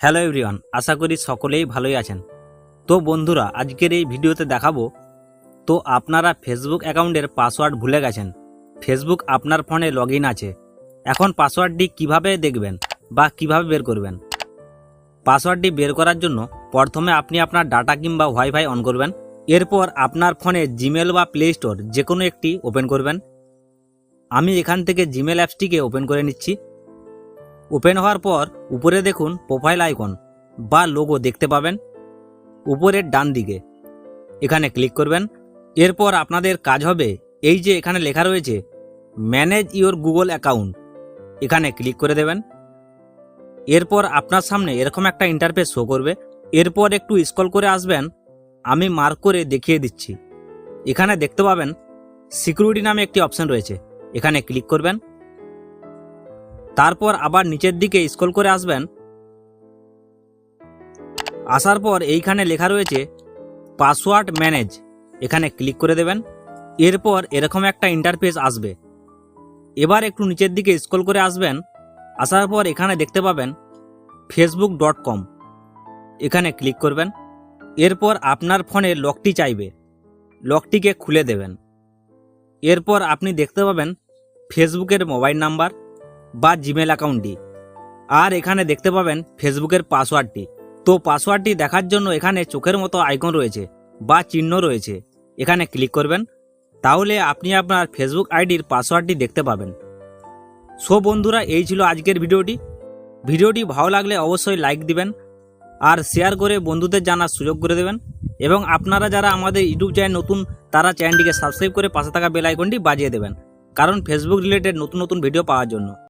Hello everyone, আশা করি সকলেই ভালোই আছেন। তো বন্ধুরা, আজকের এই ভিডিওতে দেখাবো, তো আপনারা ফেসবুক অ্যাকাউন্টের পাসওয়ার্ড ভুলে গেছেন ফেসবুক আপনার ফোনে লগ আছে, এখন পাসওয়ার্ডটি কীভাবে দেখবেন বা কীভাবে বের করবেন? পাসওয়ার্ডটি বের করার জন্য প্রথমে আপনি আপনার ডাটা কিংবা ওয়াইফাই অন করবেন, এরপর আপনার ফোনে জিমেল বা প্লে স্টোর যে কোনো একটি ওপেন করবেন। আমি এখান থেকে জিমেল অ্যাপসটিকে ওপেন করে নিচ্ছি ওপেন হওয়ার পর উপরে দেখুন প্রোফাইল আইকন বা লোগো দেখতে পাবেন উপরের ডান দিকে। এখানে ক্লিক করবেন। এরপর আপনাদের কাজ হবে এই যে এখানে লেখা রয়েছে ম্যানেজ ইওর গুগল অ্যাকাউন্ট এখানে ক্লিক করে দেবেন। এরপর আপনার সামনে এরকম একটা ইন্টারফেস শো করবে। এরপর একটু স্কল করে আসবেন। আমি মার্ক করে দেখিয়ে দিচ্ছি। এখানে দেখতে পাবেন সিকিউরিটি নামে একটি অপশন রয়েছে। এখানে ক্লিক করবেন। তারপর আবার নিচের দিকে স্ক্রল করে আসবেন। আসার পর এইখানে লেখা রয়েছে, পাসওয়ার্ড ম্যানেজ। এখানে ক্লিক করে দেবেন। এরপর এরকম একটা ইন্টারফেস আসবে। এবার একটু নিচের দিকে স্ক্রল করে আসবেন। আসার পর এখানে দেখতে পাবেন ফেসবুক ডট কম এখানে ক্লিক করবেন। এরপর আপনার ফোনে লকটি চাইবে। লকটিকে খুলে দেবেন। এরপর আপনি দেখতে পাবেন ফেসবুকের মোবাইল নাম্বার। বা জিমেল অ্যাকাউন্টটি। আর এখানে দেখতে পাবেন ফেসবুকের পাসওয়ার্ডটি। তো পাসওয়ার্ডটি দেখার জন্য এখানে চোখের মতো আইকন রয়েছে বা চিহ্ন রয়েছে। এখানে ক্লিক করবেন। তাহলে আপনি আপনার ফেসবুক আইডির পাসওয়ার্ডটি দেখতে পাবেন। সো বন্ধুরা, এই ছিল আজকের ভিডিওটি। ভিডিওটি ভালো লাগলে অবশ্যই লাইক দিবেন আর শেয়ার করে বন্ধুদের জানার সুযোগ করে দেবেন। এবং আপনারা যারা আমাদের ইউটিউব চ্যানেল নতুন, তারা চ্যানেলটিকে সাবস্ক্রাইব করে পাশে থাকা বেল আইকনটি বাজিয়ে দেবেন। কারণ ফেসবুক রিলেটেড নতুন নতুন ভিডিও পাওয়ার জন্য।